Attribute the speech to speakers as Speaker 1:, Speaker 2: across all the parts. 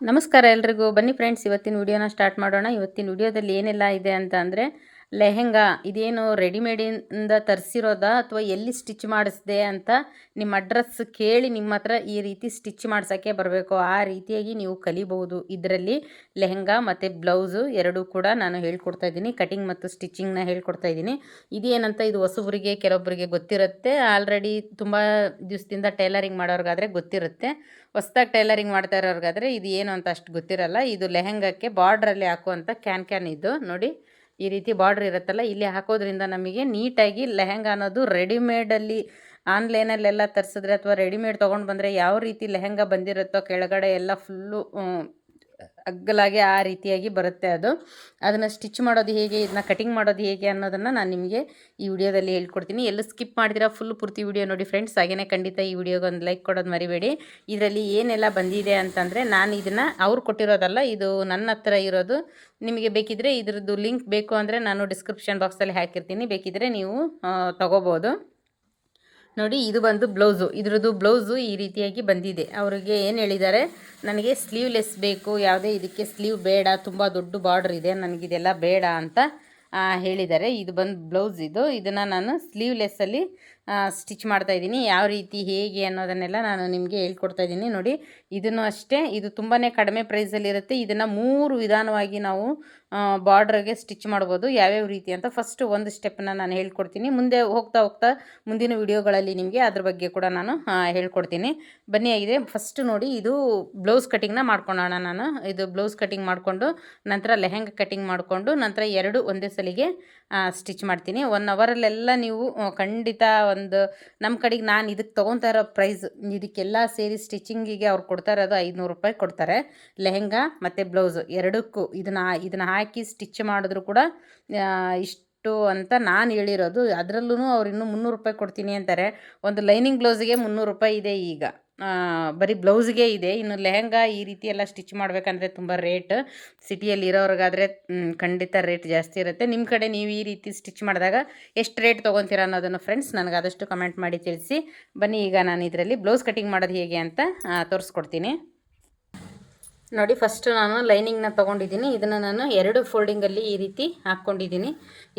Speaker 1: ನಮಸ್ಕಾರ ಎಲ್ರಿಗೂ. ಬನ್ನಿ ಫ್ರೆಂಡ್ಸ್ ಇವತ್ತಿನ ವಿಡಿಯೋನ ಸ್ಟಾರ್ಟ್ ಮಾಡೋಣ. ಇವತ್ತಿನ ವಿಡಿಯೋದಲ್ಲಿ ಏನೆಲ್ಲ ಇದೆ ಅಂತ ಅಂದರೆ ಲೆಹೆಂಗಾ ಇದೇನು ರೆಡಿಮೇಡಿಂದ ತರಿಸಿರೋದಾ ಅಥವಾ ಎಲ್ಲಿ ಸ್ಟಿಚ್ ಮಾಡಿಸ್ದೆ ಅಂತ ನಿಮ್ಮ ಅಡ್ರೆಸ್ ಕೇಳಿ ನಿಮ್ಮ ಹತ್ರ ಈ ರೀತಿ ಸ್ಟಿಚ್ ಮಾಡ್ಸೋಕ್ಕೆ ಬರಬೇಕು. ಆ ರೀತಿಯಾಗಿ ನೀವು ಕಲಿಬಹುದು. ಇದರಲ್ಲಿ ಲೆಹೆಂಗಾ ಮತ್ತು ಬ್ಲೌಸು ಎರಡೂ ಕೂಡ ನಾನು ಹೇಳ್ಕೊಡ್ತಾ ಇದ್ದೀನಿ. ಕಟಿಂಗ್ ಮತ್ತು ಸ್ಟಿಚಿಂಗ್ನ ಹೇಳ್ಕೊಡ್ತಾ ಇದ್ದೀನಿ. ಇದೇನಂತ ಇದು ಹೊಸಬರಿಗೆ, ಕೆಲವೊಬ್ಬರಿಗೆ ಗೊತ್ತಿರುತ್ತೆ. ಆಲ್ರೆಡಿ ತುಂಬ ದಿವಸದಿಂದ ಟೈಲರಿಂಗ್ ಮಾಡೋರ್ಗಾದರೆ ಗೊತ್ತಿರುತ್ತೆ. ಹೊಸ್ದಾಗಿ ಟೈಲರಿಂಗ್ ಮಾಡ್ತಾ ಇರೋರ್ಗಾದರೆ ಇದು ಏನು ಅಂತ ಅಷ್ಟು ಗೊತ್ತಿರಲ್ಲ. ಇದು ಲೆಹೆಂಗಕ್ಕೆ ಬಾರ್ಡ್ರಲ್ಲಿ ಹಾಕುವಂಥ ಕ್ಯಾನ್ ಕ್ಯಾನ್ ಇದು. ನೋಡಿ ಈ ರೀತಿ ಬಾರ್ಡ್ರ್ ಇರುತ್ತಲ್ಲ, ಇಲ್ಲಿ ಹಾಕೋದ್ರಿಂದ ನಮಗೆ ನೀಟಾಗಿ ಲೆಹೆಂಗಾ ಅನ್ನೋದು ರೆಡಿಮೇಡಲ್ಲಿ ಆನ್ಲೈನಲ್ಲೆಲ್ಲ ತರಿಸಿದ್ರೆ ಅಥವಾ ರೆಡಿಮೇಡ್ ತೊಗೊಂಡು ಬಂದರೆ ಯಾವ ರೀತಿ ಲೆಹೆಂಗಾ ಬಂದಿರುತ್ತೋ ಕೆಳಗಡೆ ಎಲ್ಲ ಫುಲ್ಲು ಅಗ್ಗಲಾಗಿ ಆ ರೀತಿಯಾಗಿ ಬರುತ್ತೆ ಅದು. ಅದನ್ನು ಸ್ಟಿಚ್ ಮಾಡೋದು ಹೇಗೆ, ಇದನ್ನ ಕಟಿಂಗ್ ಮಾಡೋದು ಹೇಗೆ ಅನ್ನೋದನ್ನು ನಾನು ನಿಮಗೆ ಈ ವಿಡಿಯೋದಲ್ಲಿ ಹೇಳ್ಕೊಡ್ತೀನಿ. ಎಲ್ಲ ಸ್ಕಿಪ್ ಮಾಡಿದಿರಾ ಫುಲ್ ಪೂರ್ತಿ ವಿಡಿಯೋ ನೋಡಿ ಫ್ರೆಂಡ್ಸ್ ಹಾಗೆಯೇ ಖಂಡಿತ ಈ ವಿಡಿಯೋಗೆ ಒಂದು ಲೈಕ್ ಕೊಡೋದು ಮರಿಬೇಡಿ. ಇದರಲ್ಲಿ ಏನೆಲ್ಲ ಬಂದಿದೆ ಅಂತಂದರೆ ನಾನು ಇದನ್ನು ಅವ್ರು ಕೊಟ್ಟಿರೋದಲ್ಲ, ಇದು ನನ್ನ ಹತ್ರ ಇರೋದು. ನಿಮಗೆ ಬೇಕಿದ್ದರೆ ಇದ್ರದ್ದು ಲಿಂಕ್ ಬೇಕು ಅಂದರೆ ನಾನು ಡಿಸ್ಕ್ರಿಪ್ಷನ್ ಬಾಕ್ಸಲ್ಲಿ ಹಾಕಿರ್ತೀನಿ. ಬೇಕಿದ್ದರೆ ನೀವು ತೊಗೋಬೋದು. ನೋಡಿ, ಇದು ಬಂದು ಬ್ಲೌಸು. ಇದ್ರದ್ದು ಬ್ಲೌಸು ಈ ರೀತಿಯಾಗಿ ಬಂದಿದೆ. ಅವರಿಗೆ ಏನು ಹೇಳಿದ್ದಾರೆ, ನನಗೆ ಸ್ಲೀವ್ಲೆಸ್ ಬೇಕು, ಯಾವುದೇ ಇದಕ್ಕೆ ಸ್ಲೀವ್ ಬೇಡ, ತುಂಬ ದೊಡ್ಡ ಬಾರ್ಡ್ರ್ ಇದೆ ನನಗಿದೆಲ್ಲ ಬೇಡ ಅಂತ ಹೇಳಿದ್ದಾರೆ. ಇದು ಬಂದು ಬ್ಲೌಸ್ ಇದು. ಇದನ್ನು ನಾನು ಸ್ಲೀವ್ಲೆಸ್ಸಲ್ಲಿ ಸ್ಟಿಚ್ ಮಾಡ್ತಾ ಇದ್ದೀನಿ. ಯಾವ ರೀತಿ, ಹೇಗೆ ಅನ್ನೋದನ್ನೆಲ್ಲ ನಾನು ನಿಮಗೆ ಹೇಳ್ಕೊಡ್ತಾ ಇದ್ದೀನಿ. ನೋಡಿ, ಇದನ್ನು ಅಷ್ಟೇ, ಇದು ತುಂಬಾ ಕಡಿಮೆ ಪ್ರೈಸಲ್ಲಿರುತ್ತೆ ಇದನ್ನು ಮೂರು ವಿಧಾನವಾಗಿ ನಾವು ಬಾರ್ಡ್ರಿಗೆ ಸ್ಟಿಚ್ ಮಾಡ್ಬೋದು. ಯಾವ್ಯಾವ ರೀತಿ ಅಂತ ಫಸ್ಟ್ ಒಂದು ಸ್ಟೆಪ್ನ ನಾನು ಹೇಳ್ಕೊಡ್ತೀನಿ. ಮುಂದೆ ಹೋಗ್ತಾ ಹೋಗ್ತಾ ಮುಂದಿನ ವಿಡಿಯೋಗಳಲ್ಲಿ ನಿಮಗೆ ಅದ್ರ ಬಗ್ಗೆ ಕೂಡ ನಾನು ಹೇಳ್ಕೊಡ್ತೀನಿ. ಬನ್ನಿ ಆಗಿದೆ ಫಸ್ಟ್ ನೋಡಿ, ಇದು ಬ್ಲೌಸ್ ಕಟಿಂಗ್ನ ಮಾಡ್ಕೊಳ್ಳೋಣ ನಾನು. ಇದು ಬ್ಲೌಸ್ ಕಟಿಂಗ್ ಮಾಡಿಕೊಂಡು, ನಂತರ ಲೆಹೆಂಗ ಕಟಿಂಗ್ ಮಾಡಿಕೊಂಡು, ನಂತರ ಎರಡು ಒಂದೇ ಸಲಿಗೆ ಸ್ಟಿಚ್ ಮಾಡ್ತೀನಿ. ಒನ್ ಅವರಲ್ಲೆಲ್ಲ ನೀವು, ಖಂಡಿತ ಒಂದು ನಮ್ಮ ಕಡೆಗೆ ನಾನು ಇದಕ್ಕೆ ತೊಗೊತಾ ಇರೋ ಪ್ರೈಸ್ ಇದಕ್ಕೆಲ್ಲ ಸೇರಿ ಸ್ಟಿಚಿಂಗಿಗೆ ಅವ್ರು ಕೊಡ್ತಾ ಇರೋದು ಐದುನೂರು ರೂಪಾಯಿ ಕೊಡ್ತಾರೆ. ಲೆಹೆಂಗಾ ಮತ್ತು ಬ್ಲೌಸ್ ಎರಡಕ್ಕೂ ಇದನ್ನು ಇದನ್ನು ಹಾಕಿ ಸ್ಟಿಚ್ ಮಾಡಿದ್ರು ಕೂಡ ಇಷ್ಟು ಅಂತ ನಾನು ಹೇಳಿರೋದು. ಅದರಲ್ಲೂ ಅವ್ರು ಇನ್ನೂ ಮುನ್ನೂರು ರೂಪಾಯಿ ಕೊಡ್ತೀನಿ ಅಂತಾರೆ. ಒಂದು ಲೈನಿಂಗ್ ಬ್ಲೌಸಿಗೆ ಮುನ್ನೂರು ರೂಪಾಯಿ ಇದೆ ಈಗ. ಬರೀ ಬ್ಲೌಸ್ಗೆ ಇದೆ. ಇನ್ನು ಲೆಹಂಗಾ ಈ ರೀತಿ ಎಲ್ಲ ಸ್ಟಿಚ್ ಮಾಡಬೇಕಂದ್ರೆ ತುಂಬ ರೇಟ್. ಸಿಟಿಯಲ್ಲಿ ಇರೋರಿಗಾದರೆ ಖಂಡಿತ ರೇಟ್ ಜಾಸ್ತಿ ಇರುತ್ತೆ. ನಿಮ್ಮ ಕಡೆ ನೀವು ಈ ರೀತಿ ಸ್ಟಿಚ್ ಮಾಡಿದಾಗ ಎಷ್ಟು ರೇಟ್ ತೊಗೊತೀರ ಅನ್ನೋದನ್ನು ಫ್ರೆಂಡ್ಸ್ ನನಗೆ ಆದಷ್ಟು ಕಮೆಂಟ್ ಮಾಡಿ ತಿಳಿಸಿ. ಬನ್ನಿ, ಈಗ ನಾನು ಇದರಲ್ಲಿ ಬ್ಲೌಸ್ ಕಟಿಂಗ್ ಮಾಡೋದು ಹೇಗೆ ಅಂತ ತೋರಿಸ್ಕೊಡ್ತೀನಿ. ನೋಡಿ ಫಸ್ಟ್ ನಾನು ಲೈನಿಂಗ್ನ ತೊಗೊಂಡಿದ್ದೀನಿ. ಇದನ್ನು ನಾನು ಎರಡು ಫೋಲ್ಡಿಂಗಲ್ಲಿ ಈ ರೀತಿ ಹಾಕ್ಕೊಂಡಿದ್ದೀನಿ.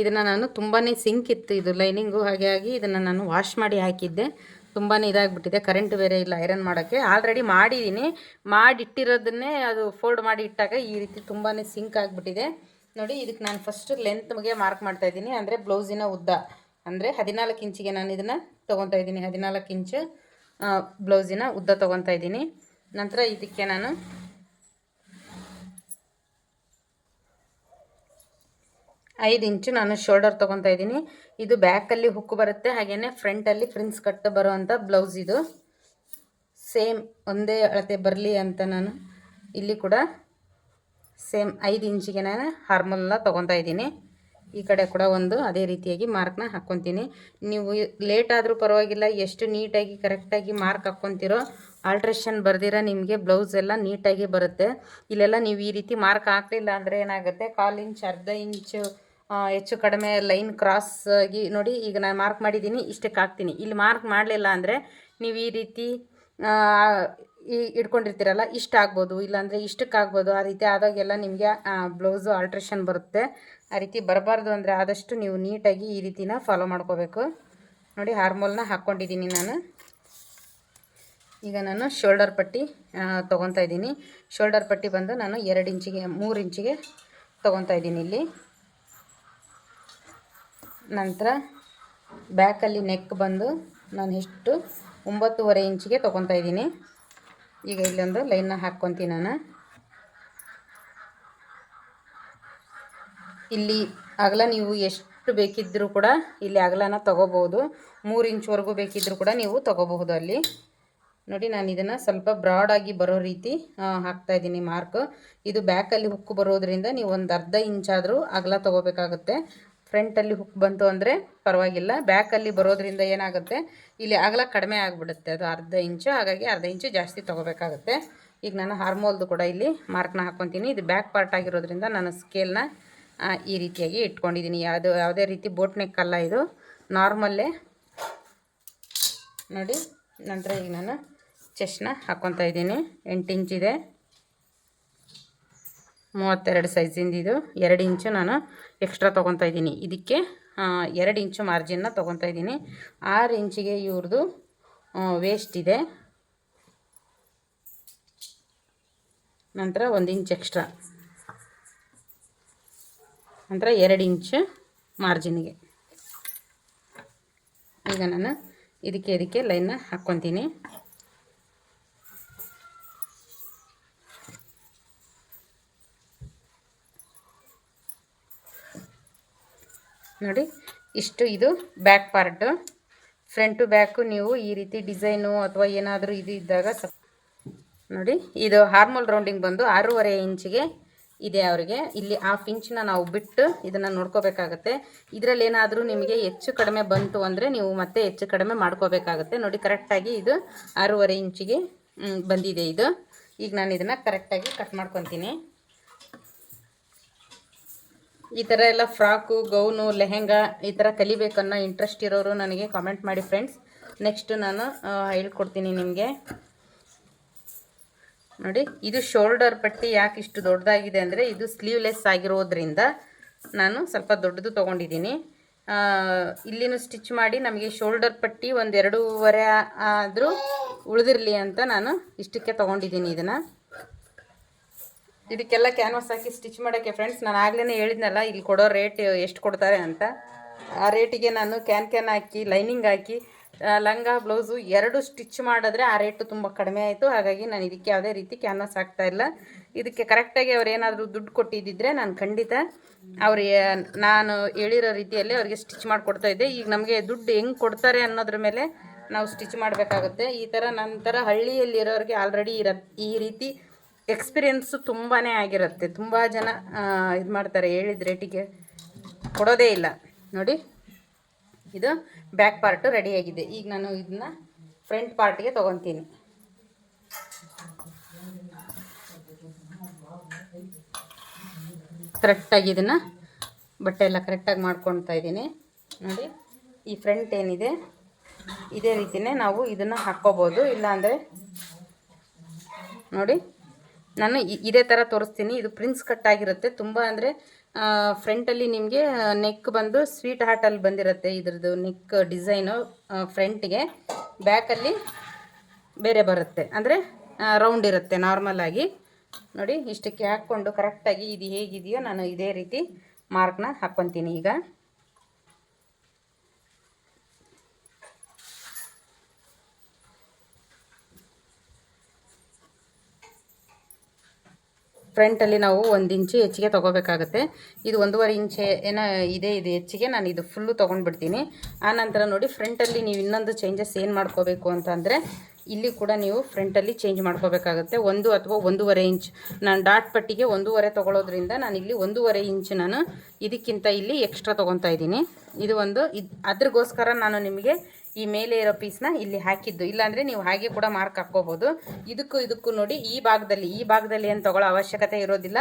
Speaker 1: ಇದನ್ನು ನಾನು ತುಂಬಾ ಸಿಂಕ್ ಇತ್ತು ಇದು ಲೈನಿಂಗು. ಹಾಗೆ ಆಗಿ ಇದನ್ನು ನಾನು ವಾಶ್ ಮಾಡಿ ಹಾಕಿದ್ದೆ. ತುಂಬಾ ಇದಾಗಿಬಿಟ್ಟಿದೆ. ಕರೆಂಟ್ ಬೇರೆ ಇಲ್ಲ ಐರನ್ ಮಾಡೋಕ್ಕೆ ಆಲ್ರೆಡಿ ಮಾಡಿದ್ದೀನಿ ಮಾಡಿಟ್ಟಿರೋದನ್ನೇ ಅದು ಫೋಲ್ಡ್ ಮಾಡಿ ಇಟ್ಟಾಗ ಈ ರೀತಿ ತುಂಬಾ ಸಿಂಕ್ ಆಗಿಬಿಟ್ಟಿದೆ. ನೋಡಿ ಇದಕ್ಕೆ ನಾನು ಫಸ್ಟ್ ಲೆಂತ್ಗೆ ಮಾರ್ಕ್ ಮಾಡ್ತಾ ಇದ್ದೀನಿ. ಅಂದರೆ ಬ್ಲೌಸಿನ ಉದ್ದ. ಅಂದರೆ ಹದಿನಾಲ್ಕು ಇಂಚಿಗೆ ನಾನು ಇದನ್ನು ತೊಗೊತಾ ಇದ್ದೀನಿ. ಹದಿನಾಲ್ಕು ಇಂಚು ಬ್ಲೌಸಿನ ಉದ್ದ ತೊಗೊತಾ ಇದ್ದೀನಿ. ನಂತರ ಇದಕ್ಕೆ ನಾನು ಐದು ಇಂಚು ನಾನು ಶೋಲ್ಡರ್ ತೊಗೊತಾ ಇದ್ದೀನಿ. ಇದು ಬ್ಯಾಕಲ್ಲಿ ಹುಕ್ಕು ಬರುತ್ತೆ ಹಾಗೆಯೇ ಫ್ರಂಟಲ್ಲಿ ಫ್ರಿನ್ಸ್ ಕಟ್ ಬರುವಂಥ ಬ್ಲೌಸ್ ಇದು. ಸೇಮ್ ಒಂದೇ ಅಳತೆ ಬರಲಿ ಅಂತ ನಾನು ಇಲ್ಲಿ ಕೂಡ ಸೇಮ್ ಐದು ಇಂಚಿಗೆ ನಾನು ಹಾರ್ಮಲ್ನ ತೊಗೊತಾ ಇದ್ದೀನಿ. ಈ ಕಡೆ ಕೂಡ ಒಂದು ಅದೇ ರೀತಿಯಾಗಿ ಮಾರ್ಕ್ನ ಹಾಕ್ಕೊತೀನಿ ನೀವು ಲೇಟ್ ಆದರೂ ಪರವಾಗಿಲ್ಲ, ಎಷ್ಟು ನೀಟಾಗಿ ಕರೆಕ್ಟಾಗಿ ಮಾರ್ಕ್ ಹಾಕ್ಕೊತಿರೋ ಆಲ್ಟ್ರೇಷನ್ ಬರ್ದಿರ ನಿಮಗೆ ಬ್ಲೌಸ್ ಎಲ್ಲ ನೀಟಾಗಿ ಬರುತ್ತೆ. ಇಲ್ಲೆಲ್ಲ ನೀವು ಈ ರೀತಿ ಮಾರ್ಕ್ ಹಾಕಲಿಲ್ಲ ಅಂದರೆ ಏನಾಗುತ್ತೆ? ಕಾಲು ಇಂಚ್, ಅರ್ಧ ಇಂಚು ಹೆಚ್ಚು ಕಡಿಮೆ ಲೈನ್ ಕ್ರಾಸ್ ಆಗಿ ನೋಡಿ ಈಗ ನಾನು ಮಾರ್ಕ್ ಮಾಡಿದ್ದೀನಿ, ಇಷ್ಟಕ್ಕೆ ಹಾಕ್ತೀನಿ. ಇಲ್ಲಿ ಮಾರ್ಕ್ ಮಾಡಲಿಲ್ಲ ಅಂದರೆ ನೀವು ಈ ರೀತಿ ಈ ಇಟ್ಕೊಂಡಿರ್ತೀರಲ್ಲ, ಇಷ್ಟು ಆಗ್ಬೋದು. ಇಲ್ಲಾಂದರೆ ಇಷ್ಟಕ್ಕೆ ಆಗ್ಬೋದು. ಆ ರೀತಿ ಆದಾಗೆಲ್ಲ ನಿಮಗೆ ಬ್ಲೌಸು ಆಲ್ಟ್ರೇಷನ್ ಬರುತ್ತೆ. ಆ ರೀತಿ ಬರಬಾರ್ದು ಅಂದರೆ ಆದಷ್ಟು ನೀವು ನೀಟಾಗಿ ಈ ರೀತಿನ ಫಾಲೋ ಮಾಡ್ಕೋಬೇಕು. ನೋಡಿ ಹಾರ್ಮೋಲ್ನ ಹಾಕ್ಕೊಂಡಿದ್ದೀನಿ ನಾನು. ಈಗ ನಾನು ಶೋಲ್ಡರ್ ಪಟ್ಟಿ ತೊಗೊತಾ ಇದ್ದೀನಿ. ಶೋಲ್ಡರ್ ಪಟ್ಟಿ ಬಂದು ನಾನು ಎರಡು ಇಂಚಿಗೆ ಮೂರು ಇಂಚಿಗೆ ತೊಗೊತಾ ಇದ್ದೀನಿ ಇಲ್ಲಿ. ನಂತರ ಬ್ಯಾಕಲ್ಲಿ ನೆಕ್ ಬಂದು ನಾನು ಎಷ್ಟು ಒಂಬತ್ತುವರೆ ಇಂಚಿಗೆ ತೊಗೊತಾ ಇದ್ದೀನಿ. ಈಗ ಇಲ್ಲೊಂದು ಲೈನ್ನ ಹಾಕ್ಕೊತೀನಿ ನಾನು. ಇಲ್ಲಿ ಅಗಲ ನೀವು ಎಷ್ಟು ಬೇಕಿದ್ದರೂ ಕೂಡ ಇಲ್ಲಿ ಅಗಲನ ತೊಗೋಬೋದು ಮೂರು ಇಂಚ್ವರೆಗೂ ಬೇಕಿದ್ದರೂ ಕೂಡ ನೀವು ತೊಗೋಬಹುದು ಅಲ್ಲಿ. ನೋಡಿ, ನಾನು ಇದನ್ನು ಸ್ವಲ್ಪ ಬ್ರಾಡಾಗಿ ಬರೋ ರೀತಿ ಹಾಕ್ತಾಯಿದ್ದೀನಿ ಮಾರ್ಕ್. ಇದು ಬ್ಯಾಕಲ್ಲಿ ಹುಕ್ಕು ಬರೋದ್ರಿಂದ ನೀವು ಒಂದು ಅರ್ಧ ಇಂಚಾದರೂ ಅಗಲ ತೊಗೋಬೇಕಾಗುತ್ತೆ. ಫ್ರಂಟಲ್ಲಿ ಹುಕ್ ಬಂತು ಅಂದರೆ ಪರವಾಗಿಲ್ಲ. ಬ್ಯಾಕಲ್ಲಿ ಬರೋದ್ರಿಂದ ಏನಾಗುತ್ತೆ? ಇಲ್ಲಿ ಅಗಲ ಕಡಿಮೆ ಆಗಿಬಿಡುತ್ತೆ. ಅದು ಅರ್ಧ ಇಂಚು ಹಾಗಾಗಿ ಅರ್ಧ ಇಂಚು ಜಾಸ್ತಿ ತೊಗೋಬೇಕಾಗುತ್ತೆ. ಈಗ ನಾನು ಹಾರ್ಮೋಲ್ದು ಕೂಡ ಇಲ್ಲಿ ಮಾರ್ಕ್ನ ಹಾಕ್ಕೊತೀನಿ ಇದು ಬ್ಯಾಕ್ ಪಾರ್ಟ್ ಆಗಿರೋದ್ರಿಂದ ನಾನು ಸ್ಕೇಲ್ನ ಈ ರೀತಿಯಾಗಿ ಇಟ್ಕೊಂಡಿದ್ದೀನಿ. ಯಾವುದು, ಯಾವುದೇ ರೀತಿ ಬೋಟ್ ನೆಕ್ ಅಲ್ಲ ಇದು. ನಾರ್ಮಲ್ಲೇ ನೋಡಿ, ನಂತರ ಈಗ ನಾನು ಚೆಸ್ಟ್ನ ಹಾಕ್ಕೊತಾ ಇದ್ದೀನಿ. ಎಂಟು ಇಂಚಿದೆ ಮೂವತ್ತೆರಡು ಸೈಜಿಂದ ಇದು. ಎರಡು ಇಂಚು ನಾನು ಎಕ್ಸ್ಟ್ರಾ ತೊಗೊತಾ ಇದ್ದೀನಿ. ಇದಕ್ಕೆ ಎರಡು ಇಂಚು ಮಾರ್ಜಿನ್ನ ತೊಗೊತಾ ಇದ್ದೀನಿ. ಆರು ಇಂಚಿಗೆ ಇವ್ರದ್ದು ವೇಸ್ಟ್ ಇದೆ. ನಂತರ ಒಂದು ಇಂಚ್ ಎಕ್ಸ್ಟ್ರಾ. ನಂತರ ಎರಡು ಇಂಚು ಮಾರ್ಜಿನ್ಗೆ. ಈಗ ನಾನು ಇದಕ್ಕೆ ಇದಕ್ಕೆ ಲೈನ್ನ ಹಾಕ್ಕೊತೀನಿ. ನೋಡಿ, ಇಷ್ಟು ಇದು ಬ್ಯಾಕ್ ಪಾರ್ಟು ಫ್ರಂಟು ಬ್ಯಾಕು ನೀವು ಈ ರೀತಿ ಡಿಸೈನು ಅಥವಾ ಏನಾದರೂ ಇದು ಇದ್ದಾಗ ನೋಡಿ, ಇದು ಹಾರ್ಮೋಲ್ ರೌಂಡಿಂಗ್ ಬಂದು ಆರೂವರೆ ಇಂಚಿಗೆ ಇದೆ ಅವರಿಗೆ. ಇಲ್ಲಿ ಹಾಫ್ ಇಂಚನ್ನ ನಾವು ಬಿಟ್ಟು ಇದನ್ನು ನೋಡ್ಕೋಬೇಕಾಗತ್ತೆ. ಇದರಲ್ಲಿ ಏನಾದರೂ ನಿಮಗೆ ಹೆಚ್ಚು ಕಡಿಮೆ ಬಂತು ಅಂದರೆ ನೀವು ಮತ್ತೆ ಹೆಚ್ಚು ಕಡಿಮೆ ಮಾಡ್ಕೋಬೇಕಾಗತ್ತೆ. ನೋಡಿ ಕರೆಕ್ಟಾಗಿ ಇದು ಆರೂವರೆ ಇಂಚಿಗೆ ಬಂದಿದೆ ಇದು. ಈಗ ನಾನು ಇದನ್ನು ಕರೆಕ್ಟಾಗಿ ಕಟ್ ಮಾಡ್ಕೊತೀನಿ. ಈ ಥರ ಎಲ್ಲ ಫ್ರಾಕು, ಗೌನು, ಲೆಹೆಂಗಾ ಈ ಥರ ಕಲಿಬೇಕನ್ನೋ ಇಂಟ್ರೆಸ್ಟ್ ಇರೋರು ನನಗೆ ಕಾಮೆಂಟ್ ಮಾಡಿ ಫ್ರೆಂಡ್ಸ್ ನೆಕ್ಸ್ಟ್ ನಾನು ಹೇಳ್ಕೊಡ್ತೀನಿ ನಿಮಗೆ. ನೋಡಿ, ಇದು ಶೋಲ್ಡರ್ ಪಟ್ಟಿ ಯಾಕೆ ಇಷ್ಟು ದೊಡ್ಡದಾಗಿದೆ ಅಂದರೆ ಇದು ಸ್ಲೀವ್ಲೆಸ್ ಆಗಿರೋದ್ರಿಂದ ನಾನು ಸ್ವಲ್ಪ ದೊಡ್ಡದು ತೊಗೊಂಡಿದ್ದೀನಿ. ಇಲ್ಲಿನೂ ಸ್ಟಿಚ್ ಮಾಡಿ ನಮಗೆ ಶೋಲ್ಡರ್ ಪಟ್ಟಿ ಒಂದು ಎರಡೂವರೆ ಆದರೂ ಉಳಿದಿರಲಿ ಅಂತ ನಾನು ಇಷ್ಟಕ್ಕೆ ತೊಗೊಂಡಿದ್ದೀನಿ ಇದನ್ನು. ಇದಕ್ಕೆಲ್ಲ ಕ್ಯಾನ್ವಾಸ್ ಹಾಕಿ ಸ್ಟಿಚ್ ಮಾಡೋಕ್ಕೆ ಫ್ರೆಂಡ್ಸ್ ನಾನು ಆಗ್ಲೇ ಹೇಳಿದ್ನಲ್ಲ, ಇಲ್ಲಿ ಕೊಡೋ ರೇಟ್ ಎಷ್ಟು ಕೊಡ್ತಾರೆ ಅಂತ. ಆ ರೇಟಿಗೆ ನಾನು ಕ್ಯಾನ್ ಕ್ಯಾನ್ ಹಾಕಿ ಲೈನಿಂಗ್ ಹಾಕಿ ಲಂಗ ಬ್ಲೌಸು ಎರಡು ಸ್ಟಿಚ್ ಮಾಡಿದ್ರೆ ಆ ರೇಟು ತುಂಬ ಕಡಿಮೆ ಆಯಿತು. ಹಾಗಾಗಿ ನಾನು ಇದಕ್ಕೆ ಯಾವುದೇ ರೀತಿ ಕ್ಯಾನ್ವಾಸ್ ಹಾಕ್ತಾ ಇಲ್ಲ. ಇದಕ್ಕೆ ಕರೆಕ್ಟಾಗಿ ಅವ್ರು ಏನಾದರೂ ದುಡ್ಡು ಕೊಟ್ಟಿದ್ದಿದ್ರೆ ನಾನು ಖಂಡಿತ ಅವ್ರಿಗೆ ನಾನು ಹೇಳಿರೋ ರೀತಿಯಲ್ಲಿ ಅವ್ರಿಗೆ ಸ್ಟಿಚ್ ಮಾಡಿಕೊಡ್ತಾ ಇದ್ದೆ. ಈಗ ನಮಗೆ ದುಡ್ಡು ಹೆಂಗೆ ಕೊಡ್ತಾರೆ ಅನ್ನೋದ್ರ ಮೇಲೆ ನಾವು ಸ್ಟಿಚ್ ಮಾಡಬೇಕಾಗುತ್ತೆ. ಈ ಥರ ನಂತರ ಹಳ್ಳಿಯಲ್ಲಿರೋರಿಗೆ ಆಲ್ರೆಡಿ ಇರ ಈ ರೀತಿ ಎಕ್ಸ್ಪೀರಿಯನ್ಸು ತುಂಬಾ ಆಗಿರುತ್ತೆ. ತುಂಬ ಜನ ಇದು ಮಾಡ್ತಾರೆ. ಹೇಳಿದ ರೇಟಿಗೆ ಕೊಡೋದೇ ಇಲ್ಲ. ನೋಡಿ, ಇದು ಬ್ಯಾಕ್ ಪಾರ್ಟು ರೆಡಿಯಾಗಿದೆ ಈಗ ನಾನು ಇದನ್ನ ಫ್ರಂಟ್ ಪಾರ್ಟಿಗೆ ತೊಗೊತೀನಿ. ಕರೆಕ್ಟಾಗಿ ಇದನ್ನು ಬಟ್ಟೆ ಎಲ್ಲ ಕರೆಕ್ಟಾಗಿ ಮಾಡ್ಕೊತಾ ಇದ್ದೀನಿ. ನೋಡಿ, ಈ ಫ್ರಂಟ್ ಏನಿದೆ, ಇದೇ ರೀತಿಯೇ ನಾವು ಇದನ್ನು ಹಾಕ್ಕೋಬೋದು. ಇಲ್ಲಾಂದರೆ, ನೋಡಿ ನಾನು ಇದೇ ಥರ ತೋರಿಸ್ತೀನಿ. ಇದು ಪ್ರಿನ್ಸ್ ಕಟ್ ಆಗಿರುತ್ತೆ. ತುಂಬ ಅಂದರೆ ಫ್ರಂಟಲ್ಲಿ ನಿಮಗೆ ನೆಕ್ ಬಂದು ಸ್ವೀಟ್ ಹಾರ್ಟಲ್ಲಿ ಬಂದಿರುತ್ತೆ ಇದ್ರದ್ದು ನೆಕ್ ಡಿಸೈನು ಫ್ರಂಟ್ಗೆ ಬ್ಯಾಕಲ್ಲಿ ಬೇರೆ ಬರುತ್ತೆ. ಅಂದರೆ ರೌಂಡ್ ಇರುತ್ತೆ ನಾರ್ಮಲ್ ಆಗಿ. ನೋಡಿ, ಇಷ್ಟಕ್ಕೆ ಹಾಕ್ಕೊಂಡು ಕರೆಕ್ಟಾಗಿ ಇದು ಹೇಗಿದೆಯೋ ನಾನು ಇದೇ ರೀತಿ ಮಾರ್ಕ್ನ ಹಾಕ್ಕೊತೀನಿ ಈಗ. ಫ್ರಂಟಲ್ಲಿ ನಾವು ಒಂದು ಇಂಚು ಹೆಚ್ಚಿಗೆ ತೊಗೋಬೇಕಾಗುತ್ತೆ. ಇದು ಒಂದೂವರೆ ಇಂಚ್ ಏನೋ ಇದೆ, ಇದು ಹೆಚ್ಚಿಗೆ ನಾನು ಇದು ಫುಲ್ಲು ತೊಗೊಂಡ್ಬಿಡ್ತೀನಿ. ಆನಂತರ ನೋಡಿ ಫ್ರಂಟಲ್ಲಿ ನೀವು ಇನ್ನೊಂದು ಚೇಂಜಸ್ ಏನು ಮಾಡ್ಕೋಬೇಕು ಅಂತಂದರೆ ಇಲ್ಲಿ ಕೂಡ ನೀವು ಫ್ರಂಟಲ್ಲಿ ಚೇಂಜ್ ಮಾಡ್ಕೋಬೇಕಾಗುತ್ತೆ. ಒಂದು ಅಥವಾ ಒಂದೂವರೆ ಇಂಚ್. ನಾನು ಡಾಟ್ ಪಟ್ಟಿಗೆ ಒಂದೂವರೆ ತೊಗೊಳೋದ್ರಿಂದ ನಾನು ಇಲ್ಲಿ ಒಂದೂವರೆ ಇಂಚ್ ನಾನು ಇದಕ್ಕಿಂತ ಇಲ್ಲಿ ಎಕ್ಸ್ಟ್ರಾ ತೊಗೊತಾ ಇದ್ದೀನಿ. ಇದು ಒಂದು, ಇದು ಅದ್ರಗೋಸ್ಕರ ನಾನು ನಿಮಗೆ ಈ ಮೇಲೆ ಇರೋ ಪೀಸ್ನ ಇಲ್ಲಿ ಹಾಕಿದ್ದು. ಇಲ್ಲಾಂದರೆ ನೀವು ಹಾಗೆ ಕೂಡ ಮಾರ್ಕ್ ಹಾಕ್ಕೋಬೋದು. ಇದಕ್ಕೂ ಇದಕ್ಕೂ ನೋಡಿ, ಈ ಭಾಗದಲ್ಲಿ ಈ ಭಾಗದಲ್ಲಿ ಏನು ತೊಗೊಳ್ಳೋ ಅವಶ್ಯಕತೆ ಇರೋದಿಲ್ಲ.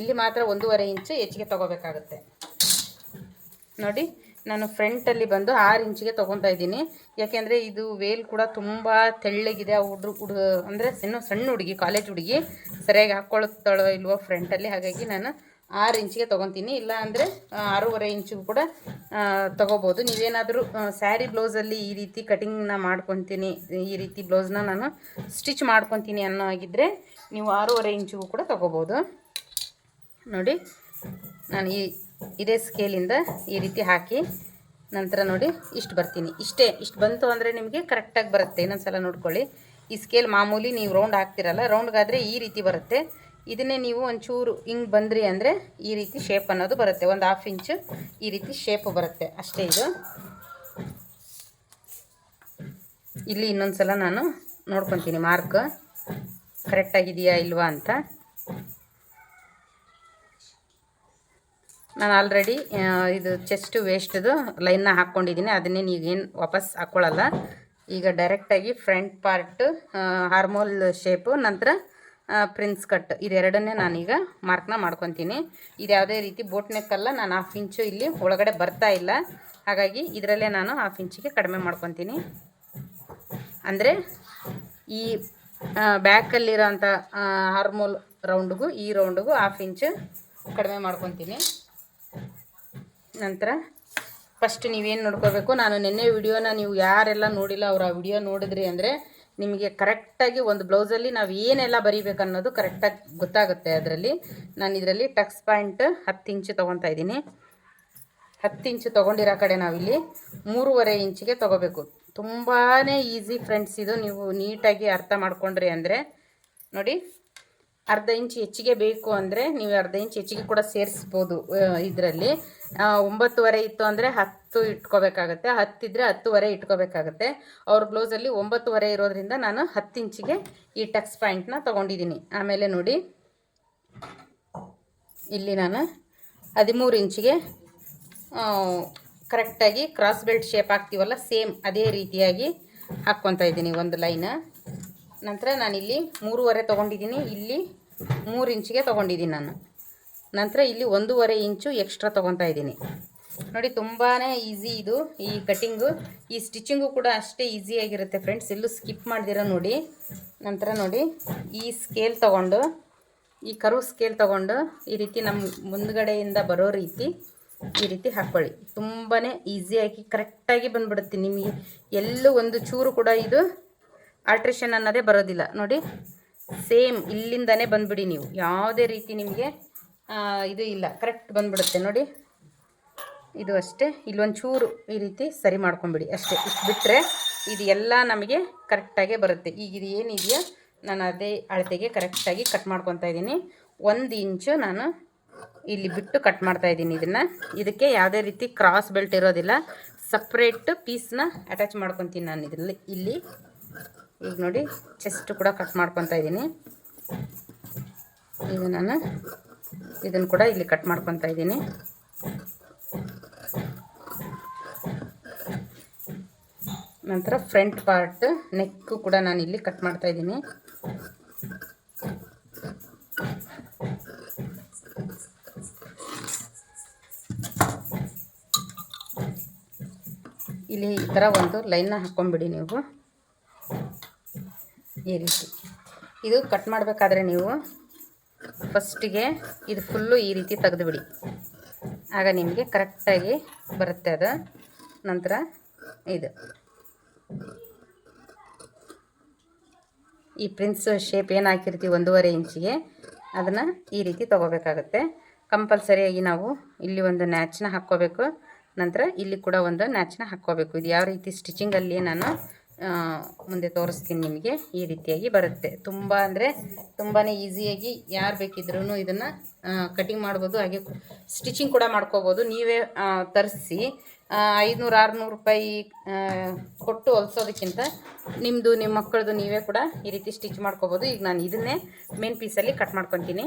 Speaker 1: ಇಲ್ಲಿ ಮಾತ್ರ ಒಂದೂವರೆ ಇಂಚು ಹೆಚ್ಚಿಗೆ ತೊಗೋಬೇಕಾಗುತ್ತೆ. ನೋಡಿ, ನಾನು ಫ್ರಂಟಲ್ಲಿ ಬಂದು ಆರು ಇಂಚಿಗೆ ತೊಗೊತಾ ಇದ್ದೀನಿ. ಯಾಕೆಂದರೆ ಇದು ವೇಲ್ ಕೂಡ ತುಂಬ ತೆಳ್ಳಗಿದೆ. ಆ ಹುಡ್ರು ಹುಡುಗ ಅಂದರೆ ಇನ್ನೂ ಸಣ್ಣ ಹುಡುಗಿ ಕಾಲೇಜ್ ಹುಡುಗಿ ಸರಿಯಾಗಿ ಹಾಕ್ಕೊಳ್ತಾಳೋ ಇಲ್ವೋ ಫ್ರಂಟಲ್ಲಿ ಹಾಗಾಗಿ ನಾನು ಆರು ಇಂಚಿಗೆ ತೊಗೊತೀನಿ. ಇಲ್ಲ ಅಂದರೆ ಆರೂವರೆ ಇಂಚಿಗೂ ಕೂಡ ತೊಗೋಬೋದು. ನೀವೇನಾದರೂ ಸ್ಯಾರಿ ಬ್ಲೌಸಲ್ಲಿ ಈ ರೀತಿ ಕಟಿಂಗ್ನ ಮಾಡ್ಕೊತೀನಿ, ಈ ರೀತಿ ಬ್ಲೌಸ್ನ ನಾನು ಸ್ಟಿಚ್ ಮಾಡ್ಕೊತೀನಿ ಅನ್ನೋ ಆಗಿದ್ದರೆ ನೀವು ಆರೂವರೆ ಇಂಚಿಗೂ ಕೂಡ ತೊಗೋಬೋದು. ನೋಡಿ, ನಾನು ಈ, ಇದೇ ಸ್ಕೇಲಿಂದ ಈ ರೀತಿ ಹಾಕಿ ನಂತರ ನೋಡಿ, ಇಷ್ಟು ಬರ್ತೀನಿ. ಇಷ್ಟೇ, ಇಷ್ಟು ಬಂತು ಅಂದರೆ ನಿಮಗೆ ಕರೆಕ್ಟಾಗಿ ಬರುತ್ತೆ. ಇನ್ನೊಂದು ಸಲ ನೋಡ್ಕೊಳ್ಳಿ. ಈ ಸ್ಕೇಲ್ ಮಾಮೂಲಿ ನೀವು ರೌಂಡ್ ಹಾಕ್ತಿರಲ್ಲ ರೌಂಡ್ಗಾದರೆ ಈ ರೀತಿ ಬರುತ್ತೆ. ಇದನ್ನೇ ನೀವು ಒಂಚೂರು ಹಿಂಗೆ ಬಂದ್ರಿ ಅಂದರೆ ಈ ರೀತಿ ಶೇಪ್ ಅನ್ನೋದು ಬರುತ್ತೆ. ಒಂದು ಹಾಫ್ ಇಂಚು ಈ ರೀತಿ ಶೇಪ್ ಬರುತ್ತೆ. ಅಷ್ಟೇ ಇದು. ಇಲ್ಲಿ ಇನ್ನೊಂದು ಸಲ ನಾನು ನೋಡ್ಕೊತೀನಿ ಮಾರ್ಕ್ ಕರೆಕ್ಟಾಗಿದೆಯಾ ಇಲ್ವಾ ಅಂತ. ನಾನು ಆಲ್ರೆಡಿ ಇದು ಚೆಸ್ಟ್ ವೇಸ್ಟ್ದು ಲೈನ್ನ ಹಾಕ್ಕೊಂಡಿದ್ದೀನಿ ಅದನ್ನೇ ನೀವೇನು ವಾಪಸ್ ಹಾಕ್ಕೊಳ್ಳಲ್ಲ ಈಗ ಡೈರೆಕ್ಟಾಗಿ ಫ್ರಂಟ್ ಪಾರ್ಟ್ ಹಾರ್ಮೋಲ್ ಶೇಪು ನಂತರ ಪ್ರಿನ್ಸ್ ಕಟ್ ಇದೆರಡನ್ನೇ ನಾನೀಗ ಮಾರ್ಕ್ನ ಮಾಡ್ಕೊತೀನಿ. ಇದು ಯಾವುದೇ ರೀತಿ ಬೋಟ್ ನೆಕ್ಕಲ್ಲ ನಾನು ಹಾಫ್ ಇಂಚು ಇಲ್ಲಿ ಒಳಗಡೆ ಬರ್ತಾ ಇಲ್ಲ. ಹಾಗಾಗಿ ಇದರಲ್ಲೇ ನಾನು ಹಾಫ್ ಇಂಚಿಗೆ ಕಡಿಮೆ ಮಾಡ್ಕೊತೀನಿ. ಅಂದರೆ ಈ ಬ್ಯಾಕಲ್ಲಿರೋಂಥ ಹಾರ್ಮೋಲ್ ರೌಂಡ್ಗೂ ಈ ರೌಂಡ್ಗೂ ಹಾಫ್ ಇಂಚು ಕಡಿಮೆ ಮಾಡ್ಕೊತೀನಿ. ನಂತರ ಫಸ್ಟ್ ನೀವೇನು ನೋಡ್ಕೋಬೇಕು? ನಾನು ನಿನ್ನೆ ವಿಡಿಯೋನ ನೀವು ಯಾರೆಲ್ಲ ನೋಡಿಲ್ಲ, ಅವ್ರು ಆ ವಿಡಿಯೋ ನೋಡಿದ್ರಿ ಅಂದರೆ ನಿಮಗೆ ಕರೆಕ್ಟಾಗಿ ಒಂದು ಬ್ಲೌಸಲ್ಲಿ ನಾವು ಏನೆಲ್ಲ ಬರೀಬೇಕು ಅನ್ನೋದು ಕರೆಕ್ಟಾಗಿ ಗೊತ್ತಾಗುತ್ತೆ ಅದರಲ್ಲಿ. ನಾನು ಇದರಲ್ಲಿ ಟಕ್ಸ್ ಪಾಯಿಂಟ್ ಹತ್ತು ಇಂಚು ತೊಗೊತಾ ಇದ್ದೀನಿ. ಹತ್ತು ಇಂಚು ತೊಗೊಂಡಿರೋ ಕಡೆ ನಾವಿಲ್ಲಿ ಮೂರುವರೆ ಇಂಚಿಗೆ ತೊಗೋಬೇಕು. ತುಂಬಾ ಈಸಿ ಫ್ರೆಂಡ್ಸ್ ಇದು. ನೀವು ನೀಟಾಗಿ ಅರ್ಥ ಮಾಡ್ಕೊಂಡ್ರಿ ಅಂದರೆ ನೋಡಿ. ಅರ್ಧ ಇಂಚ್ ಹೆಚ್ಚಿಗೆ ಬೇಕು ಅಂದರೆ ನೀವು ಅರ್ಧ ಇಂಚ್ ಹೆಚ್ಚಿಗೆ ಕೂಡ ಸೇರಿಸ್ಬೋದು ಇದರಲ್ಲಿ. ಒಂಬತ್ತುವರೆ ಇತ್ತು ಅಂದರೆ ಹತ್ತು ಇಟ್ಕೋಬೇಕಾಗತ್ತೆ. ಹತ್ತಿದ್ರೆ ಹತ್ತುವರೆ ಇಟ್ಕೋಬೇಕಾಗತ್ತೆ. ಅವ್ರ ಬ್ಲೌಸಲ್ಲಿ ಒಂಬತ್ತುವರೆ ಇರೋದ್ರಿಂದ ನಾನು ಹತ್ತು ಇಂಚಿಗೆ ಈ ಟಕ್ಸ್ ಪಾಯಿಂಟ್ನ ತೊಗೊಂಡಿದ್ದೀನಿ. ಆಮೇಲೆ ನೋಡಿ, ಇಲ್ಲಿ ನಾನು ಹದಿಮೂರು ಇಂಚಿಗೆ ಕರೆಕ್ಟಾಗಿ ಕ್ರಾಸ್ ಬೆಲ್ಟ್ ಶೇಪ್ ಹಾಕ್ತೀವಲ್ಲ, ಸೇಮ್ ಅದೇ ರೀತಿಯಾಗಿ ಹಾಕ್ಕೊತಾ ಇದ್ದೀನಿ ಒಂದು ಲೈನ್. ನಂತರ ನಾನಿಲ್ಲಿ ಮೂರುವರೆ ತೊಗೊಂಡಿದ್ದೀನಿ. ಇಲ್ಲಿ ಮೂರು ಇಂಚಿಗೆ ತೊಗೊಂಡಿದ್ದೀನಿ ನಾನು. ನಂತರ ಇಲ್ಲಿ ಒಂದೂವರೆ ಇಂಚು ಎಕ್ಸ್ಟ್ರಾ ತೊಗೊತಾ ಇದ್ದೀನಿ. ನೋಡಿ ತುಂಬಾ ಈಸಿ ಇದು. ಈ ಕಟ್ಟಿಂಗು ಈ ಸ್ಟಿಚಿಂಗು ಕೂಡ ಅಷ್ಟೇ ಈಸಿಯಾಗಿರುತ್ತೆ ಫ್ರೆಂಡ್ಸ್ ಎಲ್ಲೂ ಸ್ಕಿಪ್ ಮಾಡಿದಿರ ನೋಡಿ. ನಂತರ ನೋಡಿ, ಈ ಸ್ಕೇಲ್ ತೊಗೊಂಡು, ಈ ಕರು ಸ್ಕೇಲ್ ತೊಗೊಂಡು ಈ ರೀತಿ ನಮ್ಮ ಮುಂದ್ಗಡೆಯಿಂದ ಬರೋ ರೀತಿ ಈ ರೀತಿ ಹಾಕ್ಕೊಳ್ಳಿ ತುಂಬಾ ಈಸಿಯಾಗಿ ಕರೆಕ್ಟಾಗಿ ಬಂದ್ಬಿಡುತ್ತೆ ನಿಮಗೆ. ಎಲ್ಲೂ ಒಂದು ಚೂರು ಕೂಡ ಇದು ಆಲ್ಟ್ರೇಷನ್ ಅನ್ನೋದೇ ಬರೋದಿಲ್ಲ. ನೋಡಿ ಸೇಮ್ ಇಲ್ಲಿಂದನೇ ಬಂದ್ಬಿಡಿ ನೀವು. ಯಾವುದೇ ರೀತಿ ನಿಮಗೆ ಇದು ಇಲ್ಲ. ಕರೆಕ್ಟ್ ಬಂದ್ಬಿಡುತ್ತೆ ನೋಡಿ. ಇದು ಅಷ್ಟೇ. ಇಲ್ಲೊಂದು ಚೂರು ಈ ರೀತಿ ಸರಿ ಮಾಡ್ಕೊಂಬಿಡಿ ಅಷ್ಟೇ. ಇಷ್ಟು ಬಿಟ್ಟರೆ ಇದು ಎಲ್ಲ ನಮಗೆ ಕರೆಕ್ಟಾಗೇ ಬರುತ್ತೆ. ಈಗ ಇದು ಏನಿದೆಯೋ? ನಾನು ಅದೇ ಅಳತೆಗೆ ಕರೆಕ್ಟಾಗಿ ಕಟ್ ಮಾಡ್ಕೊತಾ ಇದ್ದೀನಿ. ಒಂದು ಇಂಚು ನಾನು ಇಲ್ಲಿ ಬಿಟ್ಟು ಕಟ್ ಮಾಡ್ತಾ ಇದ್ದೀನಿ ಇದನ್ನು. ಇದಕ್ಕೆ ಯಾವುದೇ ರೀತಿ ಕ್ರಾಸ್ ಬೆಲ್ಟ್ ಇರೋದಿಲ್ಲ. ಸಪ್ರೇಟ್ ಪೀಸ್ನ ಅಟ್ಯಾಚ್ ಮಾಡ್ಕೊತೀನಿ ನಾನು ಇದರಲ್ಲಿ. ಇಲ್ಲಿ. ಈಗ ನೋಡಿ ಚೆಸ್ಟ್ ಕೂಡ ಕಟ್ ಮಾಡ್ಕೊತಾ ಇದ್ದೀನಿ. ಈಗ ನಾನು ಇದನ್ನು ಕೂಡ ಇಲ್ಲಿ ಕಟ್ ಮಾಡ್ಕೊತಾ ಇದ್ದೀನಿ. ನಂತರ ಫ್ರಂಟ್ ಪಾರ್ಟ್ ನೆಕ್ಕು ಕೂಡ ನಾನು ಇಲ್ಲಿ ಕಟ್ ಮಾಡ್ತಾ ಇದ್ದೀನಿ. ಇಲ್ಲಿ ಈ ಥರ ಒಂದು ಲೈನ್ನ ಹಾಕ್ಕೊಂಬಿಡಿ ನೀವು. ಈ ರೀತಿ. ಇದು ಕಟ್ ಮಾಡಬೇಕಾದ್ರೆ ನೀವು ಫಸ್ಟಿಗೆ ಇದು ಫುಲ್ಲು ಈ ರೀತಿ ತೆಗೆದುಬಿಡಿ. ಆಗ ನಿಮಗೆ ಕರೆಕ್ಟಾಗಿ ಬರುತ್ತೆ ಅದು. ನಂತರ ಇದು. ಈ ಪ್ರಿನ್ಸ್ ಶೇಪ್ ಏನು ಹಾಕಿರ್ತೀವಿ ಒಂದೂವರೆ ಇಂಚಿಗೆ ಅದನ್ನು ಈ ರೀತಿ ತೊಗೋಬೇಕಾಗತ್ತೆ. ಕಂಪಲ್ಸರಿಯಾಗಿ ನಾವು ಇಲ್ಲಿ ಒಂದು ನ್ಯಾಚನ್ನ ಹಾಕ್ಕೋಬೇಕು. ನಂತರ ಇಲ್ಲಿ ಕೂಡ ಒಂದು ನ್ಯಾಚನ್ನ ಹಾಕ್ಕೋಬೇಕು. ಇದು ಯಾವ ರೀತಿ ಸ್ಟಿಚಿಂಗಲ್ಲಿ ನಾನು ಮುಂದೆ ತೋರಿಸ್ತೀನಿ ನಿಮಗೆ. ಈ ರೀತಿಯಾಗಿ ಬರುತ್ತೆ. ತುಂಬ ಅಂದರೆ ತುಂಬಾ ಈಸಿಯಾಗಿ ಯಾರು ಬೇಕಿದ್ರೂ ಇದನ್ನು ಕಟಿಂಗ್ ಮಾಡ್ಬೋದು. ಹಾಗೆ ಸ್ಟಿಚಿಂಗ್ ಕೂಡ ಮಾಡ್ಕೋಬೋದು. ನೀವೇ ತರಿಸಿ. ಐದುನೂರು, ಆರುನೂರು ರೂಪಾಯಿ ಕೊಟ್ಟು ಹೊಲಿಸೋದಕ್ಕಿಂತ ನಿಮ್ಮದು ನಿಮ್ಮ ಮಕ್ಕಳದು ನೀವೇ ಕೂಡ ಈ ರೀತಿ ಸ್ಟಿಚ್ ಮಾಡ್ಕೋಬೋದು. ಈಗ ನಾನು ಇದನ್ನೇ ಮೇನ್ ಪೀಸಲ್ಲಿ ಕಟ್ ಮಾಡ್ಕೊತೀನಿ.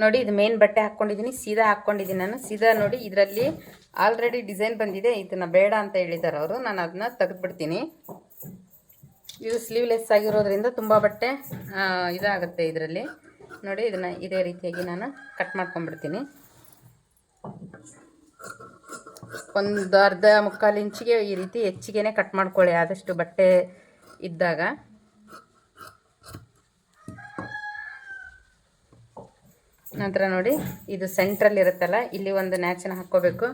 Speaker 1: ನೋಡಿ, ಇದು ಮೇನ್ ಬಟ್ಟೆ ಹಾಕ್ಕೊಂಡಿದ್ದೀನಿ ಸೀದಾ ಹಾಕ್ಕೊಂಡಿದ್ದೀನಿ ನಾನು. ಸೀದಾ ನೋಡಿ, ಇದರಲ್ಲಿ ಆಲ್ರೆಡಿ ಡಿಸೈನ್ ಬಂದಿದೆ. ಇದನ್ನು ಬೇಡ ಅಂತ ಹೇಳಿದ್ದಾರೆ ಅವರು. ನಾನು ಅದನ್ನ ತೆಗೆದ್ಬಿಡ್ತೀನಿ. ಇದು ಸ್ಲೀವ್ಲೆಸ್ ಆಗಿರೋದ್ರಿಂದ ತುಂಬ ಬಟ್ಟೆ ಇದಾಗುತ್ತೆ ಇದರಲ್ಲಿ. ನೋಡಿ, ಇದನ್ನು ಇದೇ ರೀತಿಯಾಗಿ ನಾನು ಕಟ್ ಮಾಡ್ಕೊಂಡ್ಬಿಡ್ತೀನಿ. ಒಂದು ಅರ್ಧ ಮುಕ್ಕಾಲು ಇಂಚಿಗೆ ಈ ರೀತಿ ಹೆಚ್ಚಿಗೆ ಕಟ್ ಮಾಡ್ಕೊಳ್ಳಿ. ಆದಷ್ಟು ಬಟ್ಟೆ ಇದ್ದಾಗ. ನಂತರ ನೋಡಿ, ಇದು ಸೆಂಟ್ರಲ್ಲಿ ಇರುತ್ತಲ್ಲ, ಇಲ್ಲಿ ಒಂದು ನ್ಯಾಚನ್ನ ಹಾಕ್ಕೋಬೇಕು.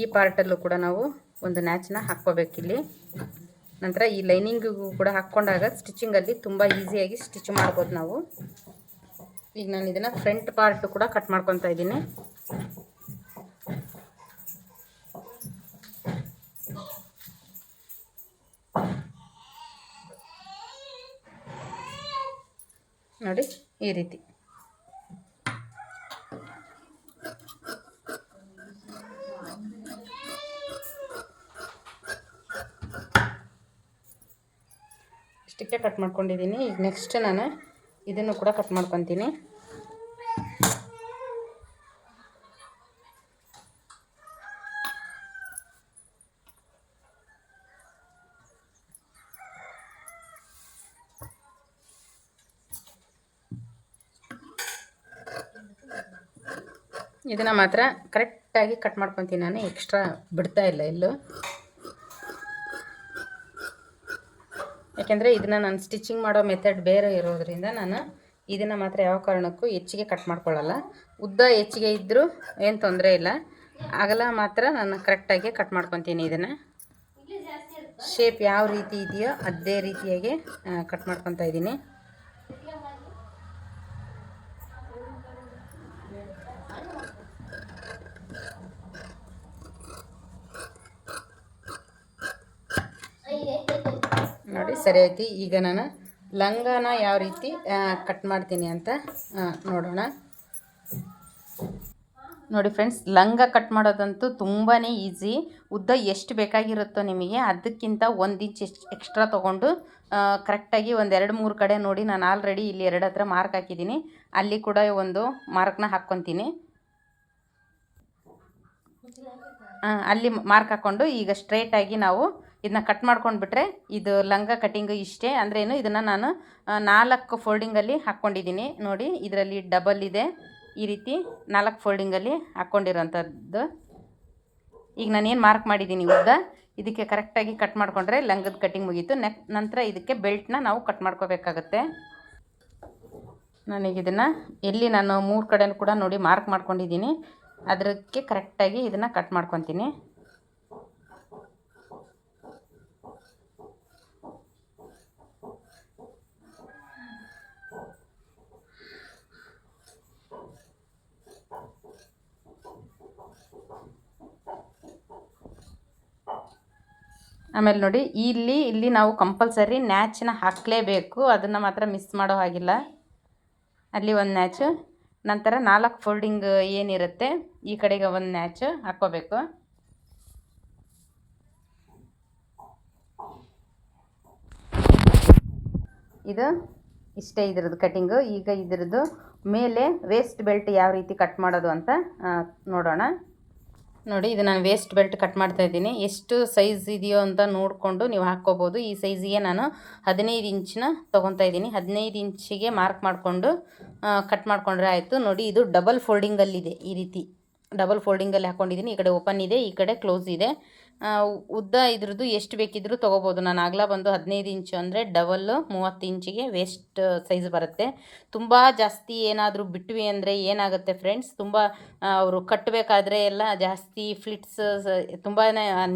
Speaker 1: ಈ ಪಾರ್ಟಲ್ಲೂ ಕೂಡ ನಾವು ಒಂದು ನ್ಯಾಚನ್ನ ಹಾಕ್ಕೋಬೇಕಿಲ್ಲಿ ನಂತರ ಈ ಲೈನಿಂಗಿಗೂ ಕೂಡ ಹಾಕ್ಕೊಂಡಾಗ ಸ್ಟಿಚಿಂಗಲ್ಲಿ ತುಂಬ ಈಸಿಯಾಗಿ ಸ್ಟಿಚ್ ಮಾಡ್ಬೋದು ನಾವು. ಈಗ ನಾನು ಇದನ್ನು ಫ್ರಂಟ್ ಪಾರ್ಟು ಕೂಡ ಕಟ್ ಮಾಡ್ಕೊತಾ ಇದ್ದೀನಿ. ನೋಡಿ, ಈ ರೀತಿ ಇಷ್ಟಕ್ಕೆ ಕಟ್ ಮಾಡ್ಕೊಂಡಿದ್ದೀನಿ. ಈಗ ನೆಕ್ಸ್ಟ್ ನಾನು ಇದನ್ನು ಕೂಡ ಕಟ್ ಮಾಡ್ಕೊತೀನಿ. ಇದನ್ನು ಮಾತ್ರ ಕರೆಕ್ಟಾಗಿ ಕಟ್ ಮಾಡ್ಕೊತೀನಿ ನಾನು. ಎಕ್ಸ್ಟ್ರಾ ಬಿಡ್ತಾ ಇಲ್ಲ ಎಲ್ಲೂ ಯಾಕೆಂದರೆ ಇದನ್ನು ನಾನು ಸ್ಟಿಚಿಂಗ್ ಮಾಡೋ ಮೆಥಡ್ ಬೇರೆ ಇರೋದ್ರಿಂದ ನಾನು ಇದನ್ನು ಮಾತ್ರ ಯಾವ ಕಾರಣಕ್ಕೂ ಹೆಚ್ಚಿಗೆ ಕಟ್ ಮಾಡ್ಕೊಳ್ಳಲ್ಲ. ಉದ್ದ ಹೆಚ್ಚಿಗೆ ಇದ್ದರೂ ಏನು ತೊಂದರೆ ಇಲ್ಲ. ಅಗಲ ಮಾತ್ರ ನಾನು ಕರೆಕ್ಟಾಗಿ ಕಟ್ ಮಾಡ್ಕೊತೀನಿ ಇದನ್ನು. ಶೇಪ್ ಯಾವ ರೀತಿ ಇದೆಯೋ ಅದೇ ರೀತಿಯಾಗಿ ಕಟ್ ಮಾಡ್ಕೊತಾ ಇದ್ದೀನಿ ನೋಡಿ, ಸರಿ ಐತಿ. ಈಗ ನಾನು ಲಂಗನ ಯಾವ ರೀತಿ ಕಟ್ ಮಾಡ್ತೀನಿ ಅಂತ ನೋಡೋಣ. ನೋಡಿ ಫ್ರೆಂಡ್ಸ್ ಲಂಗ ಕಟ್ ಮಾಡೋದಂತೂ ತುಂಬಾ ಈಸಿ ಉದ್ದ ಎಷ್ಟು ಬೇಕಾಗಿರುತ್ತೋ ನಿಮಗೆ, ಅದಕ್ಕಿಂತ ಒಂದು ಇಂಚ್ ಎಕ್ಸ್ಟ್ರಾ ತೊಗೊಂಡು ಕರೆಕ್ಟಾಗಿ ಒಂದು ಎರಡು ಮೂರು ಕಡೆ ನೋಡಿ, ನಾನು ಆಲ್ರೆಡಿ ಇಲ್ಲಿ ಎರಡು ಹತ್ರ ಮಾರ್ಕ್ ಹಾಕಿದ್ದೀನಿ. ಅಲ್ಲಿ ಕೂಡ ಒಂದು ಮಾರ್ಕ್ನ ಹಾಕ್ಕೊತೀನಿ ಅಲ್ಲಿ ಮಾರ್ಕ್ ಹಾಕ್ಕೊಂಡು ಈಗ ಸ್ಟ್ರೇಟಾಗಿ ನಾವು ಇದನ್ನ ಕಟ್ ಮಾಡ್ಕೊಂಡು ಬಿಟ್ರೆ ಇದು ಲಂಗ ಕಟಿಂಗ್ ಇಷ್ಟೇ. ಅಂದ್ರೆ ಏನು, ಇದನ್ನು ನಾನು ನಾಲ್ಕು ಫೋಲ್ಡಿಂಗಲ್ಲಿ ಹಾಕ್ಕೊಂಡಿದ್ದೀನಿ ನೋಡಿ, ಇದರಲ್ಲಿ ಡಬಲ್ ಇದೆ. ಈ ರೀತಿ ನಾಲ್ಕು ಫೋಲ್ಡಿಂಗಲ್ಲಿ ಹಾಕ್ಕೊಂಡಿರೋಂಥದ್ದು ಈಗ ನಾನೇನು ಮಾರ್ಕ್ ಮಾಡಿದ್ದೀನಿ ಉದ್ದ ಇದಕ್ಕೆ ಕರೆಕ್ಟಾಗಿ ಕಟ್ ಮಾಡಿಕೊಂಡ್ರೆ ಲಂಗದ ಕಟಿಂಗ್ ಮುಗೀತು. ನೆಕ್, ನಂತರ ಇದಕ್ಕೆ ಬೆಲ್ಟ್ನ ನಾವು ಕಟ್ ಮಾಡ್ಕೋಬೇಕಾಗತ್ತೆ. ನಾನೀಗ ಇದನ್ನು ಎಲ್ಲಿ ನಾನು ಮೂರು ಕಡೆ ಕೂಡ ನೋಡಿ ಮಾರ್ಕ್ ಮಾಡ್ಕೊಂಡಿದ್ದೀನಿ. ಅದಕ್ಕೆ ಕರೆಕ್ಟಾಗಿ ಇದನ್ನು ಕಟ್ ಮಾಡ್ಕೊತೀನಿ. ಆಮೇಲೆ ನೋಡಿ, ಇಲ್ಲಿ ಇಲ್ಲಿ ನಾವು ಕಂಪಲ್ಸರಿ ನ್ಯಾಚನ್ನ ಹಾಕಲೇಬೇಕು. ಅದನ್ನು ಮಾತ್ರ ಮಿಸ್ ಮಾಡೋ ಹಾಗಿಲ್ಲ. ಅಲ್ಲಿ ಒಂದು ನ್ಯಾಚು, ನಂತರ ನಾಲ್ಕು ಫೋಲ್ಡಿಂಗ್ ಏನಿರುತ್ತೆ, ಈ ಕಡೆಗೆ ಒಂದು ನ್ಯಾಚ್ ಹಾಕ್ಕೋಬೇಕು. ಇದು ಇಷ್ಟೇ ಇದ್ರದ್ದು ಕಟ್ಟಿಂಗು ಈಗ ಇದ್ರದ್ದು ಮೇಲೆ ವೇಸ್ಟ್ ಬೆಲ್ಟ್ ಯಾವ ರೀತಿ ಕಟ್ ಮಾಡೋದು ಅಂತ ನೋಡೋಣ. ನೋಡಿ, ಇದು ನಾನು ವೇಸ್ಟ್ ಬೆಲ್ಟ್ ಕಟ್ ಮಾಡ್ತಾ ಇದ್ದೀನಿ. ಎಷ್ಟು ಸೈಜ್ ಇದೆಯೋ ಅಂತ ನೋಡಿಕೊಂಡು ನೀವು ಹಾಕ್ಕೋಬೋದು. ಈ ಸೈಜಿಗೆ ನಾನು ಹದಿನೈದು ಇಂಚಿನ ತೊಗೊತಾ ಇದ್ದೀನಿ. ಹದಿನೈದು ಇಂಚಿಗೆ ಮಾರ್ಕ್ ಮಾಡಿಕೊಂಡು ಕಟ್ ಮಾಡಿಕೊಂಡ್ರೆ ಆಯಿತು. ನೋಡಿ, ಇದು ಡಬಲ್ ಫೋಲ್ಡಿಂಗಲ್ಲಿದೆ ಈ ರೀತಿ. ಡಬಲ್ ಫೋಲ್ಡಿಂಗಲ್ಲಿ ಹಾಕ್ಕೊಂಡಿದ್ದೀನಿ ಈ ಕಡೆ ಓಪನ್ ಇದೆ, ಈ ಕಡೆ ಕ್ಲೋಸ್ ಇದೆ. ಉದ್ದ ಇದ್ರದ್ದು ಎಷ್ಟು ಬೇಕಿದ್ರೂ ತೊಗೋಬೋದು. ನಾನು ಆಗಲ ಬಂದು ಹದಿನೈದು ಇಂಚು ಅಂದರೆ ಡಬಲ್ಲು ಮೂವತ್ತು ಇಂಚಿಗೆ ವೇಸ್ಟ್ ಸೈಜ್ ಬರುತ್ತೆ. ತುಂಬ ಜಾಸ್ತಿ ಏನಾದರೂ ಬಿಟ್ವಿ ಅಂದರೆ ಏನಾಗುತ್ತೆ ಫ್ರೆಂಡ್ಸ್ ತುಂಬ ಅವರು ಕಟ್ಟಬೇಕಾದ್ರೆ ಎಲ್ಲ ಜಾಸ್ತಿ ಫ್ಲಿಟ್ಸ್ ತುಂಬಾ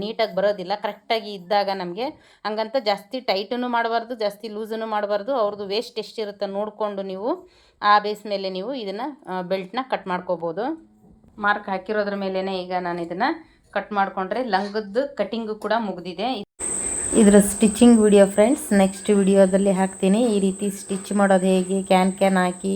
Speaker 1: ನೀಟಾಗಿ ಬರೋದಿಲ್ಲ. ಕರೆಕ್ಟಾಗಿ ಇದ್ದಾಗ ನಮಗೆ ಹಂಗಂತ ಜಾಸ್ತಿ ಟೈಟನ್ನು ಮಾಡಬಾರ್ದು, ಜಾಸ್ತಿ ಲೂಸನ್ನು ಮಾಡಬಾರ್ದು. ಅವ್ರದ್ದು ವೇಸ್ಟ್ ಎಷ್ಟಿರುತ್ತೆ ನೋಡಿಕೊಂಡು ನೀವು ಆ ಬೇಸ್ ಮೇಲೆ ನೀವು ಇದನ್ನು ಬೆಲ್ಟ್ನ ಕಟ್ ಮಾಡ್ಕೋಬೋದು. ಮಾರ್ಕ್ ಹಾಕಿರೋದ್ರ ಮೇಲೇ ಈಗ ನಾನು ಇದನ್ನು ಕಟ್ ಮಾಡಿಕೊಂಡ್ರೆ ಲಂಗದ್ದು ಕಟಿಂಗು ಕೂಡ ಮುಗಿದಿದೆ. ಇದರ ಸ್ಟಿಚಿಂಗ್ ವಿಡಿಯೋ ಫ್ರೆಂಡ್ಸ್ ನೆಕ್ಸ್ಟ್ ವಿಡಿಯೋದಲ್ಲಿ ಹಾಕ್ತೀನಿ. ಈ ರೀತಿ ಸ್ಟಿಚ್ ಮಾಡೋದು ಹೇಗೆ? ಕ್ಯಾನ್ ಕ್ಯಾನ್ ಹಾಕಿ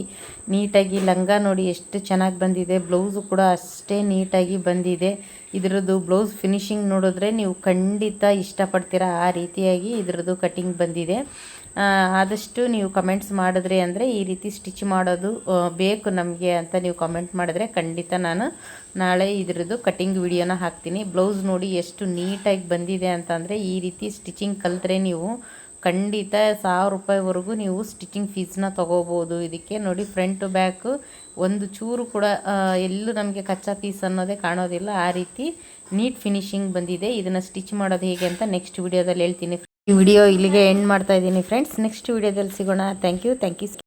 Speaker 1: ನೀಟಾಗಿ ಲಂಗ ನೋಡಿ ಎಷ್ಟು ಚೆನ್ನಾಗಿ ಬಂದಿದೆ. ಬ್ಲೌಸು ಕೂಡ ಅಷ್ಟೇ ನೀಟಾಗಿ ಬಂದಿದೆ. ಇದರದ್ದು ಬ್ಲೌಸ್ ಫಿನಿಶಿಂಗ್ ನೋಡಿದ್ರೆ ನೀವು ಖಂಡಿತ ಇಷ್ಟಪಡ್ತೀರಾ ಆ ರೀತಿಯಾಗಿ ಇದರದ್ದು ಕಟಿಂಗ್ ಬಂದಿದೆ. ಆದಷ್ಟು ನೀವು ಕಮೆಂಟ್ಸ್ ಮಾಡಿದ್ರಿ ಅಂದರೆ ಈ ರೀತಿ ಸ್ಟಿಚ್ ಮಾಡೋದು ಬೇಕು ನಮಗೆ ಅಂತ ನೀವು ಕಮೆಂಟ್ ಮಾಡಿದ್ರೆ ಖಂಡಿತ ನಾನು ನಾಳೆ ಇದ್ರದ್ದು ಕಟಿಂಗ್ ವಿಡಿಯೋನ ಹಾಕ್ತೀನಿ. ಬ್ಲೌಸ್ ನೋಡಿ ಎಷ್ಟು ನೀಟಾಗಿ ಬಂದಿದೆ ಅಂತಂದರೆ ಈ ರೀತಿ ಸ್ಟಿಚಿಂಗ್ ಕಲಿತ್ರೆ ನೀವು ಖಂಡಿತ ಸಾವಿರ ರೂಪಾಯಿವರೆಗೂ ನೀವು ಸ್ಟಿಚಿಂಗ್ ಫೀಸ್ನ ತೊಗೋಬೋದು. ಇದಕ್ಕೆ ನೋಡಿ ಫ್ರಂಟ್ ಟು ಬ್ಯಾಕು ಒಂದು ಚೂರು ಕೂಡ ಎಲ್ಲೂ ನಮಗೆ ಕಚ್ಚಾ ಪೀಸ್ ಅನ್ನೋದೇ ಕಾಣೋದಿಲ್ಲ. ಆ ರೀತಿ ನೀಟ್ ಫಿನಿಶಿಂಗ್ ಬಂದಿದೆ. ಇದನ್ನು ಸ್ಟಿಚ್ ಮಾಡೋದು ಹೇಗೆ ಅಂತ ನೆಕ್ಸ್ಟ್ ವಿಡಿಯೋದಲ್ಲಿ ಹೇಳ್ತೀನಿ. ಈ ವಿಡಿಯೋ ಇಲ್ಲಿಗೆ ಎಂಡ್ ಮಾಡ್ತಾ ಇದ್ದೀನಿ ಫ್ರೆಂಡ್ಸ್ ನೆಕ್ಸ್ಟ್ ವಿಡಿಯೋದಲ್ಲಿ ಸಿಗೋಣ. Thank you thank you